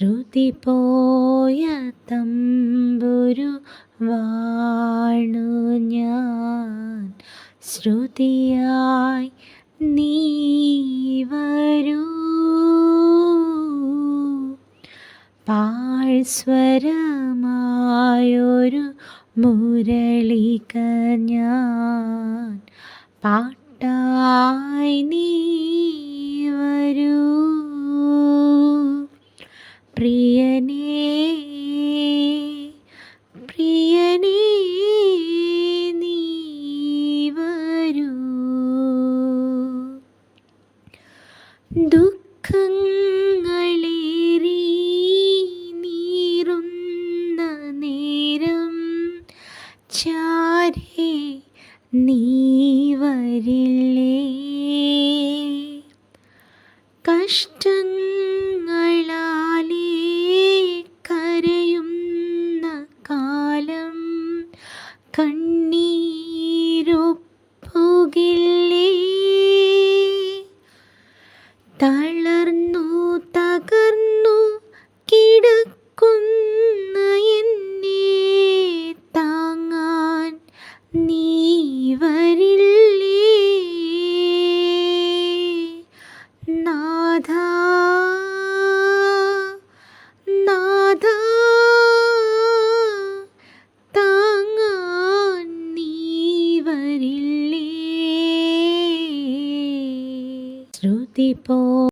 ശ്രുതി പോയ തമ്പുരു വാണു ഞാൻ. ശ്രുതിയായി നീ വരൂ. പാഴ്സ്വരമായൊരു മുരളിക ഞാൻ പാട്ടായി നീ പ്രിയനേ പ്രിയനേ നീ വരൂ. ദുഃഖങ്ങളേറി കഷ്ടങ്ങളാലേ കണ്ണീരൊപ്പുകില്ലേ തളർന്നു തകർന്നു കിടക്കുന്ന എന്നെ താങ്ങാൻ നീ ಸ್ತುತಿ